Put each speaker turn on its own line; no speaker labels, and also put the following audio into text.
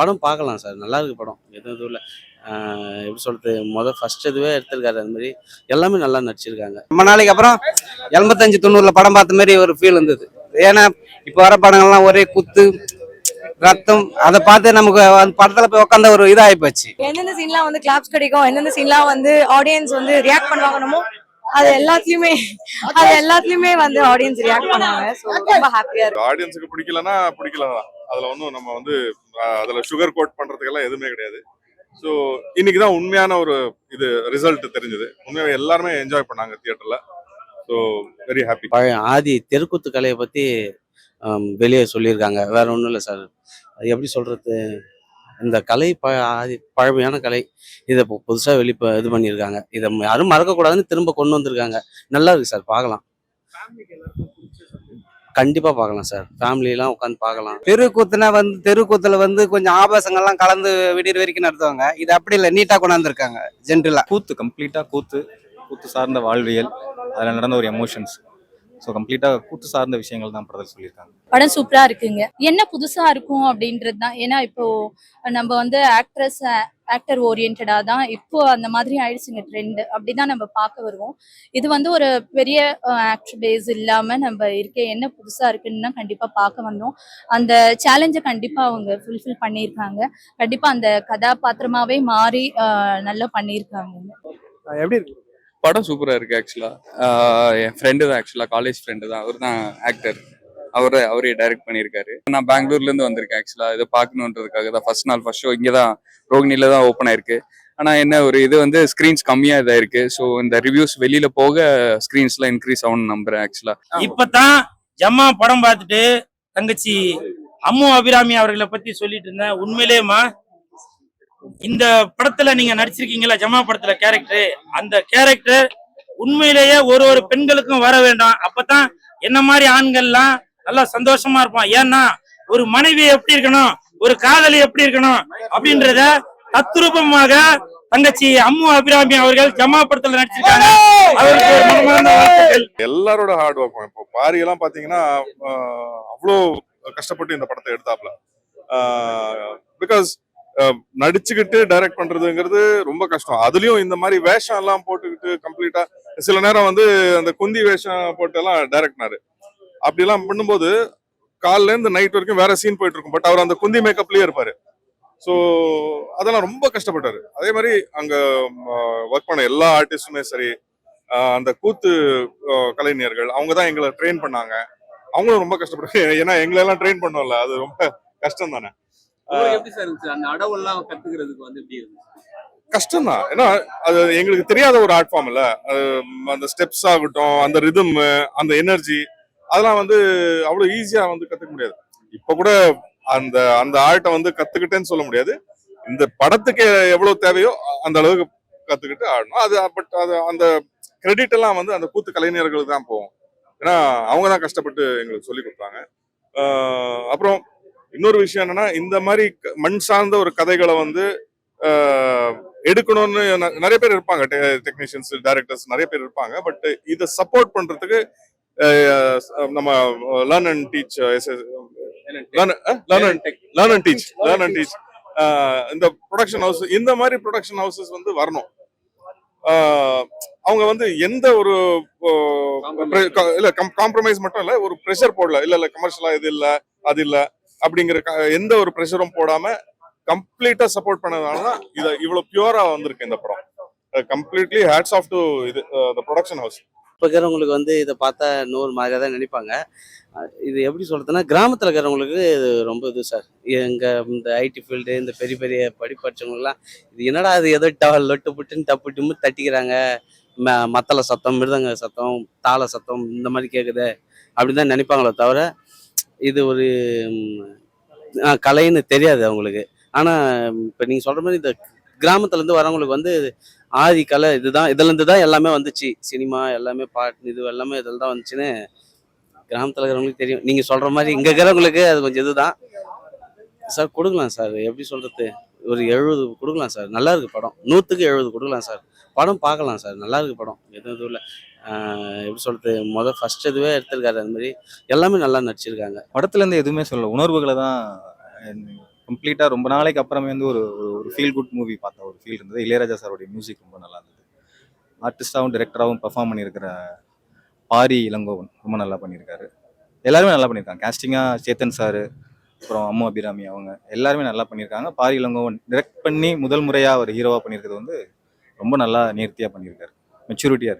படம் பார்க்கலாம் சார். நல்லா இருக்கு படம். எதுவும் இதுவும் இல்லை. எப்படி சொல்றது முதல் ஃபர்ஸ்ட் இதுவே எடுத்திருக்காரு அந்த மாதிரி. எல்லாமே நல்லா நடிச்சிருக்காங்க.
ரொம்ப நாளைக்கு அப்புறம் எண்பத்தஞ்சு தொண்ணூறுல படம் பார்த்த மாதிரி ஒரு ஃபீல் இருந்தது. ஏன்னா இப்போ வர படங்கள்லாம் ஒரே குத்து ரத்தம் அதை பார்த்து நமக்கு அந்த படத்துல போய் உட்காந்த ஒரு இதாகி போச்சு.
எந்தெந்த சீன்லாம் வந்து கிளாப்ஸ் கிடைக்கும்? எந்தெந்த சீன்லாம் வந்து ஆடியன்ஸ் வந்து ரியாக்ட் பண்ணுவாங்கணுமோ அது எல்லாத்துலயுமே அது எல்லாத்துலயுமே வந்து ஆடியன்ஸ் ரியாக்ட் பண்ணாங்க ரொம்ப ஹாப்பியா இருக்கு
ஆடியன்ஸுக்கு பிடிக்கலன்னா பிடிக்கலதான் அதுல ஒன்றும் நம்ம வந்து அதுல சுகர் கோட் பண்றதுக்கெல்லாம் எதுவுமே கிடையாது. ஸோ இன்னைக்கு தான் உண்மையான ஒரு இது ரிசல்ட் தெரிஞ்சது. உண்மையாவே எல்லாருமே என்ஜாய் பண்ணாங்க தியேட்டர்ல ஸோ வெரி ஹாப்பி
பழைய ஆதி தெருக்கூத்து கலையை பற்றி வெளியே சொல்லியிருக்காங்க. வேற ஒன்றும் இல்லை சார் அது எப்படி சொல்றது? இந்த கலை ப பழமையான கலை இதை இப்போ புதுசாக வெளி ப- இது பண்ணியிருக்காங்க. இதை யாரும் மறக்கக்கூடாதுன்னு திரும்ப கொண்டு வந்திருக்காங்க. நல்லா இருக்கு சார் பார்க்கலாம். கண்டிப்பாக பார்க்கலாம் சார். ஃபேமிலியெலாம் உட்காந்து பார்க்கலாம்.
தெருக்கூத்துனா வந்து தெருக்கூத்தில் வந்து கொஞ்சம் ஆபாசங்கள்லாம் கலந்து விடியற வரைக்கும் நடத்துவாங்க. இது அப்படி இல்லை நீட்டாக கொண்டாந்துருக்காங்க ஜென்ரலாக
கூத்து கம்ப்ளீட்டாக கூத்து. கூத்து சார்ந்த வாழ்வியல் அதில் நடந்த ஒரு எமோஷன்ஸ் ஸோ கம்ப்ளீட்டாக கூத்து சார்ந்த விஷயங்கள் தான் படத்தில் சொல்லியிருக்காங்க.
படம் சூப்பரா இருக்குங்க. என்ன புதுசா இருக்கும் அப்படின்றது தான். ஏன்னா இப்போ நம்ம வந்து ஆக்ட்ரஸ் ஆக்டர் ஓரியன்டா தான் இப்போ அந்த மாதிரி ஆயிடுச்சுங்க ட்ரெண்ட் அப்படிதான் நம்ம பார்க்க வருவோம். இது வந்து ஒரு பெரிய ஆக்டர் பேஸ் இல்லாம நம்ம இருக்க என்ன புதுசா இருக்குன்னு தான் கண்டிப்பா பார்க்க வந்தோம். அந்த சேலஞ்சை கண்டிப்பா அவங்க ஃபுல்ஃபில் பண்ணியிருக்காங்க. கண்டிப்பா அந்த கதாபாத்திரமாவே மாறி நல்லா பண்ணியிருக்காங்க.
எப்படி இருக்கு?
படம் சூப்பரா இருக்கு ஆக்சுவலா என் ஃப்ரெண்டு தான் ஆக்சுவலா காலேஜ் ஃப்ரெண்டு தான். அவர் தான் ஆக்டர் அவர் அவரே டைரக்ட் பண்ணியிருக்காரு நான் பெங்களூர்ல இருந்து வந்திருக்கேன் ஆக்சுவலா இதை பார்க்கணுன்றதுக்காக தான் ஃபர்ஸ்ட் நாள் ஃபர்ஸ்ட் ஷோ இங்கே தான் ரோகிணில தான் ஓப்பன் ஆயிருக்கு. ஆனா என்ன ஒரு இது வந்து ஸ்க்ரீன்ஸ் கம்மியா இதாக இருக்கு ஸோ இந்த ரிவ்யூஸ் வெளியில போக ஸ்க்ரீன்ஸ்லாம் இன்க்ரீஸ் ஆகும்னு நம்புறேன் ஆக்சுவலா
இப்பதான் ஜம்மா படம் பார்த்துட்டு தங்கச்சி அம்மு அபிராமி அவர்களை பத்தி சொல்லிட்டு இருந்தேன். உண்மையிலேயேமா இந்த படத்துல நீங்க நடிச்சிருக்கீங்களா ஜமா படத்துல கேரக்டர் அந்த கேரக்டர் உண்மையிலேயே ஒரு ஒரு பெண்களுக்கும் வர வேண்டாம். அப்பதான் என்ன மாதிரி ஆண்கள்லாம் நல்லா சந்தோஷமா இருப்பான். ஏன்னா ஒரு மனைவி எப்படி இருக்கணும் ஒரு காதலி எப்படி இருக்கணும் அப்படின்றத தத்ரூபமாக தங்கச்சி அம்மு அபிராமி அவர்கள் ஜமா படத்துல நடிச்சிருக்காங்க. அவருக்கு ஒரு மனமார்ந்த வாழ்த்துக்கள்.
எல்லாரோட ஹார்ட் ஒர்க் இப்போ பாரி எல்லாம் பாத்தீங்கன்னா அவ்வளவு அவ்வளோ கஷ்டப்பட்டு இந்த படத்தை எடுத்தாப்ல பிகாஸ் நடிச்சுக்கிட்டு டைரக்ட் பண்றதுங்கிறது ரொம்ப கஷ்டம். அதுலயும் இந்த மாதிரி வேஷம் எல்லாம் போட்டுக்கிட்டு கம்ப்ளீட்டா சில நேரம் வந்து அந்த குந்தி வேஷம் போட்டு எல்லாம் டைரக்ட்னாரு அப்படி எல்லாம் பண்ணும்போது காலைல இருந்து நைட் வரைக்கும் வேற சீன் போயிட்டு இருக்கும். பட் அவர் அந்த குந்தி மேக்கப்லயே இருப்பாரு. ஸோ அதெல்லாம் ரொம்ப கஷ்டப்பட்டாரு. அதே மாதிரி அங்க ஒர்க் பண்ண எல்லா ஆர்டிஸ்டுமே சரி அந்த கூத்து கலைஞர்கள் அவங்க தான் எங்களை ட்ரெயின் பண்ணாங்க. அவங்களும் ரொம்ப கஷ்டப்பட்டு ஏன்னா எங்களை எல்லாம் ட்ரெயின் பண்ணோம்ல அது ரொம்ப கஷ்டம் தானே
எப்படி சார் இருந்துச்சு? அந்த அடவெல்லாம் கத்துக்கிறதுக்கு வந்து எப்படி இருந்துச்சு?
கஷ்டம் தான் ஏன்னா அது எங்களுக்கு தெரியாத ஒரு ஆர்ட் ஃபார்ம் இல்ல. அந்த ஸ்டெப்ஸ் ஆகட்டும் அந்த ரிதம் அந்த எனர்ஜி அதெல்லாம் வந்து அவ்வளவு ஈஸியா வந்து கத்துக்க முடியாது. இப்ப கூட அந்த அந்த ஆர்ட்டை வந்து கத்துக்கிட்டேன்னு சொல்ல முடியாது. இந்த படத்துக்கு எவ்வளவு தேவையோ அந்த அளவுக்கு கத்துக்கிட்டு ஆடணும். அது பட் அது அந்த கிரெடிட் எல்லாம் வந்து அந்த கூத்து கலைஞர்களுக்கு தான் போகும். ஏன்னா அவங்க தான் கஷ்டப்பட்டு எங்களுக்கு சொல்லி கொடுத்தாங்க. அப்புறம் இன்னொரு விஷயம் என்னன்னா இந்த மாதிரி மண் சார்ந்த ஒரு கதைகளை வந்து எடுக்கணும்னு நிறைய பேர் இருப்பாங்க. டெக்னீஷியன்ஸ் டைரக்டர்ஸ் நிறைய பேர் இருப்பாங்க. பட் இதை சப்போர்ட் பண்றதுக்கு நம்ம learn and teach learn and learn and teach learn and teach இந்த ப்ரொடக்ஷன் ஹவுஸ் இந்த மாதிரி ப்ரொடக்ஷன் ஹவுசஸ் வந்து வரணும். அவங்க வந்து எந்த ஒரு இல்ல காம்ப்ரமைஸ் மட்டும் இல்ல ஒரு ப்ரெஷர் போடல. இல்ல இல்ல கமர்ஷியலா இது இல்ல அது இல்ல. அப்படிங்கிற க- எந்த ஒரு ப்ரெஷரும் போடாம கம்ப்ளீட்டா சப்போர்ட் பண்ணதுனால தான் இது இவ்வளவு பியூரா வந்திருக்கு இந்த படம். கம்ப்ளீட்லி ஹேட்ஸ் ஆஃப் டு இது ப்ரொடக்ஷன் ஹவுஸ்
இப்போ இருக்கிறவங்களுக்கு வந்து இதை பார்த்தா நூறு மாதிரியாக தான் நினைப்பாங்க இது எப்படி சொல்றதுன்னா கிராமத்தில் இருக்கிறவங்களுக்கு இது ரொம்ப இது சார் எங்கள் இந்த ஐடி ஃபீல்டு இந்த பெரிய பெரிய படிப்பு இது என்னடா இது ஏதோ ட லொட்டு புட்டுன்னு டப்பு டிம்மு தட்டிக்கிறாங்க. ம மத்தள சத்தம் மிருதங்க சத்தம் தாள சத்தம் இந்த மாதிரி கேட்குது அப்படின்னு தான் நினைப்பாங்களே தவிர இது ஒரு கலைன்னு தெரியாது அவங்களுக்கு. ஆனால் இப்போ நீங்கள் சொல்கிற மாதிரி இந்த கிராமத்துலேருந்து வரவங்களுக்கு வந்து ஆதி கலை இதுதான் இதுலேருந்து தான் எல்லாமே வந்துச்சு. சினிமா எல்லாமே பாட்டு இது எல்லாமே இதில் தான் வந்துச்சுன்னு கிராமத்தில் இருக்கிறவங்களுக்கு தெரியும். நீங்கள் சொல்கிற மாதிரி இங்கே இருக்கிறவங்களுக்கு அது கொஞ்சம் இதுதான். சார் கொடுக்கலாம் சார். எப்படி சொல்கிறது ஒரு எழுபது கொடுக்கலாம் சார். நல்லா இருக்கு படம். நூற்றுக்கு எழுபது கொடுக்கலாம் சார். படம் பார்க்கலாம் சார். நல்லா இருக்கு படம். எதுவும் இதுவும் இல்லை. எப்படி சொல்கிறது முத ஃபர்ஸ்ட் இதுவே எடுத்திருக்காரு அந்த மாதிரி. எல்லாமே நல்லா நடிச்சிருக்காங்க.
படத்துல இருந்து எதுவுமே சொல்ல உணர்வுகளை தான் கம்ப்ளீட்டாக ரொம்ப நாளைக்கு அப்புறமே வந்து ஒரு ஒரு- ஒரு ஃபீல் குட் மூவி பார்த்த ஒரு ஃபீல் இருந்தது. இளையராஜா சாரோடைய மியூசிக் ரொம்ப நல்லா இருந்தது. ஆர்டிஸ்டாகவும் டிரெக்டராகவும் பெர்ஃபார்ம் பண்ணியிருக்கிற பாரி இளங்கோவன் ரொம்ப நல்லா பண்ணியிருக்காரு. எல்லாருமே நல்லா பண்ணியிருக்காங்க. கேஸ்டிங்காக சேத்தன் சார் அப்புறம் அம்மு அபிராமி அவங்க எல்லாருமே நல்லா பண்ணியிருக்காங்க. பாரி இளங்கோவன் டிரெக்ட் பண்ணி முதல் முறையாக ஒரு ஹீரோவாக பண்ணியிருக்கிறது வந்து ரொம்ப நல்லா நேர்த்தியாக பண்ணியிருக்காரு. மெச்சூரிட்டியாக இருக்கு.